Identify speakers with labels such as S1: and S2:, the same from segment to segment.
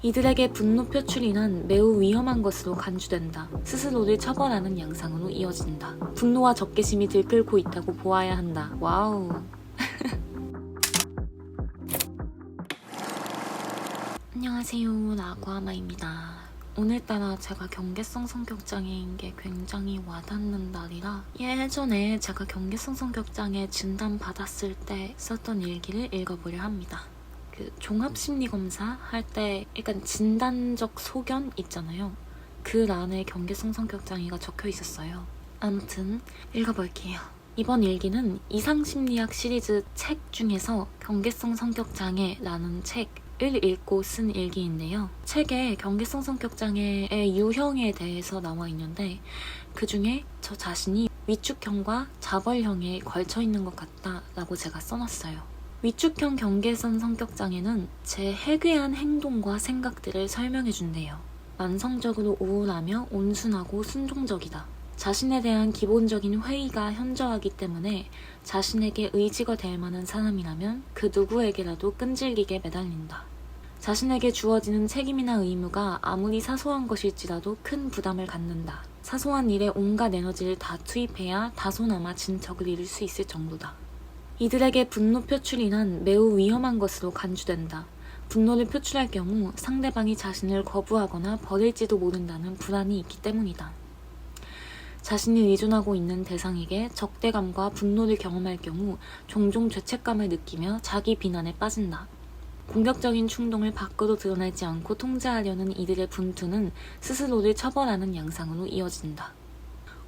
S1: 이들에게 분노 표출이란 매우 위험한 것으로 간주된다. 스스로를 처벌하는 양상으로 이어진다. 분노와 적개심이 들끓고 있다고 보아야 한다. 와우. 안녕하세요. 라구아마입니다. 오늘따라 제가 경계성 성격장애인 게 굉장히 와닿는 날이라 예전에 제가 경계성 성격장애 진단 받았을 때 썼던 일기를 읽어보려 합니다. 그 종합심리검사 할 때 약간 진단적 소견 있잖아요. 그 안에 경계성 성격 장애가 적혀 있었어요. 아무튼 읽어볼게요. 이번 일기는 이상심리학 시리즈 책 중에서 경계성 성격 장애라는 책을 읽고 쓴 일기인데요. 책에 경계성 성격장애의 유형에 대해서 나와 있는데 그 중에 저 자신이 위축형과 자벌형에 걸쳐 있는 것 같다라고 제가 써놨어요. 위축형 경계선 성격장애는 제 해괴한 행동과 생각들을 설명해준대요. 만성적으로 우울하며 온순하고 순종적이다. 자신에 대한 기본적인 회의가 현저하기 때문에 자신에게 의지가 될 만한 사람이라면 그 누구에게라도 끈질기게 매달린다. 자신에게 주어지는 책임이나 의무가 아무리 사소한 것일지라도 큰 부담을 갖는다. 사소한 일에 온갖 에너지를 다 투입해야 다소나마 진척을 이룰 수 있을 정도다. 이들에게 분노 표출이란 매우 위험한 것으로 간주된다. 분노를 표출할 경우 상대방이 자신을 거부하거나 버릴지도 모른다는 불안이 있기 때문이다. 자신이 의존하고 있는 대상에게 적대감과 분노를 경험할 경우 종종 죄책감을 느끼며 자기 비난에 빠진다. 공격적인 충동을 밖으로 드러내지 않고 통제하려는 이들의 분투는 스스로를 처벌하는 양상으로 이어진다.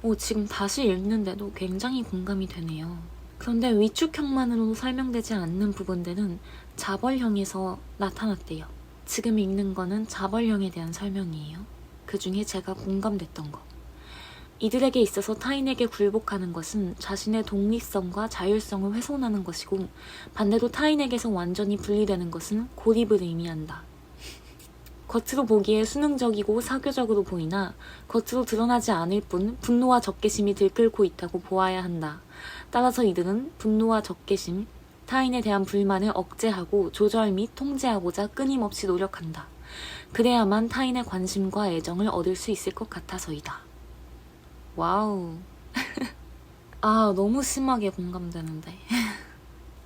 S1: 오, 지금 다시 읽는데도 굉장히 공감이 되네요. 그런데 위축형만으로 설명되지 않는 부분들은 자벌형에서 나타났대요. 지금 읽는 거는 자벌형에 대한 설명이에요. 그 중에 제가 공감됐던 거. 이들에게 있어서 타인에게 굴복하는 것은 자신의 독립성과 자율성을 훼손하는 것이고 반대로 타인에게서 완전히 분리되는 것은 고립을 의미한다. 겉으로 보기에 수능적이고 사교적으로 보이나 겉으로 드러나지 않을 뿐 분노와 적개심이 들끓고 있다고 보아야 한다. 따라서 이들은 분노와 적개심, 타인에 대한 불만을 억제하고 조절 및 통제하고자 끊임없이 노력한다. 그래야만 타인의 관심과 애정을 얻을 수 있을 것 같아서이다. 와우. 아, 너무 심하게 공감되는데.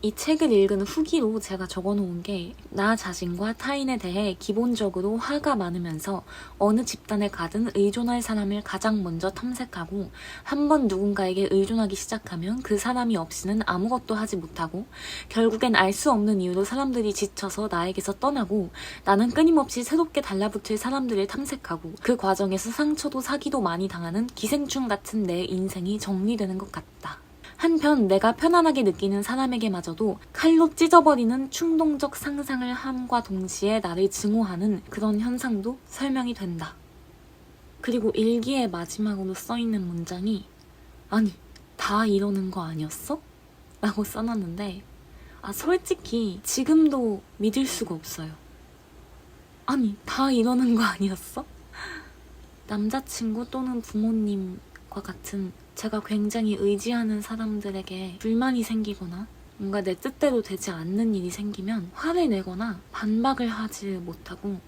S1: 이 책을 읽은 후기로 제가 적어놓은 게 나 자신과 타인에 대해 기본적으로 화가 많으면서 어느 집단에 가든 의존할 사람을 가장 먼저 탐색하고 한 번 누군가에게 의존하기 시작하면 그 사람이 없이는 아무것도 하지 못하고 결국엔 알 수 없는 이유로 사람들이 지쳐서 나에게서 떠나고 나는 끊임없이 새롭게 달라붙을 사람들을 탐색하고 그 과정에서 상처도 사기도 많이 당하는 기생충 같은 내 인생이 정리되는 것 같다. 한편 내가 편안하게 느끼는 사람에게마저도 칼로 찢어버리는 충동적 상상을 함과 동시에 나를 증오하는 그런 현상도 설명이 된다. 그리고 일기의 마지막으로 써있는 문장이 아니 다 이러는 거 아니었어? 라고 써놨는데 아 솔직히 지금도 믿을 수가 없어요. 아니 다 이러는 거 아니었어? 남자친구 또는 부모님과 같은 제가 굉장히 의지하는 사람들에게 불만이 생기거나 뭔가 내 뜻대로 되지 않는 일이 생기면 화를 내거나 반박을 하지 못하고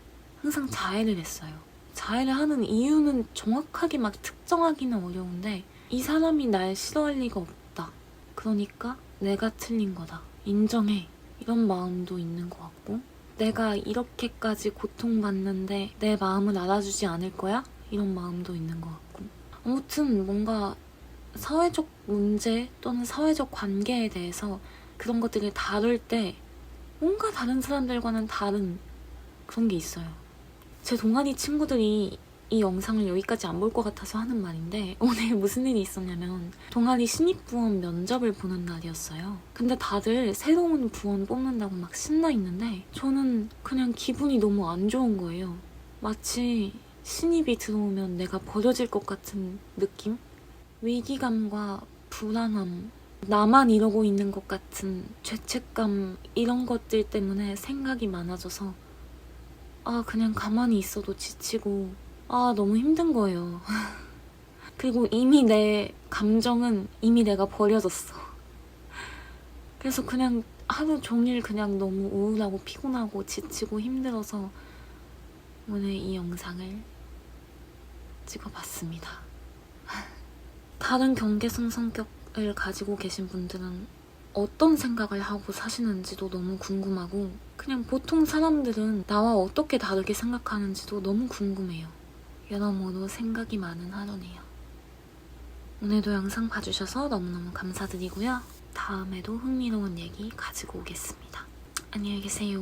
S1: 항상 자해를 했어요. 자해를 하는 이유는 정확하게 막 특정하기는 어려운데 이 사람이 날 싫어할 리가 없다. 그러니까 내가 틀린 거다. 인정해. 이런 마음도 있는 것 같고 내가 이렇게까지 고통받는데 내 마음을 알아주지 않을 거야? 이런 마음도 있는 것 같고 아무튼 뭔가 사회적 문제 또는 사회적 관계에 대해서 그런 것들을 다룰 때 뭔가 다른 사람들과는 다른 그런 게 있어요. 제 동아리 친구들이 이 영상을 여기까지 안 볼 것 같아서 하는 말인데 오늘 무슨 일이 있었냐면 동아리 신입 부원 면접을 보는 날이었어요. 근데 다들 새로운 부원 뽑는다고 막 신나 있는데 저는 그냥 기분이 너무 안 좋은 거예요. 마치 신입이 들어오면 내가 버려질 것 같은 느낌? 위기감과 불안함, 나만 이러고 있는 것 같은 죄책감 이런 것들 때문에 생각이 많아져서 아 그냥 가만히 있어도 지치고 아 너무 힘든 거예요. 그리고 이미 내 감정은 이미 내가 버려졌어. 그래서 그냥 하루 종일 그냥 너무 우울하고 피곤하고 지치고 힘들어서 오늘 이 영상을 찍어봤습니다. 다른 경계성 성격을 가지고 계신 분들은 어떤 생각을 하고 사시는지도 너무 궁금하고 그냥 보통 사람들은 나와 어떻게 다르게 생각하는지도 너무 궁금해요. 여러모로 생각이 많은 하루네요. 오늘도 영상 봐주셔서 너무너무 감사드리고요. 다음에도 흥미로운 얘기 가지고 오겠습니다. 안녕히 계세요.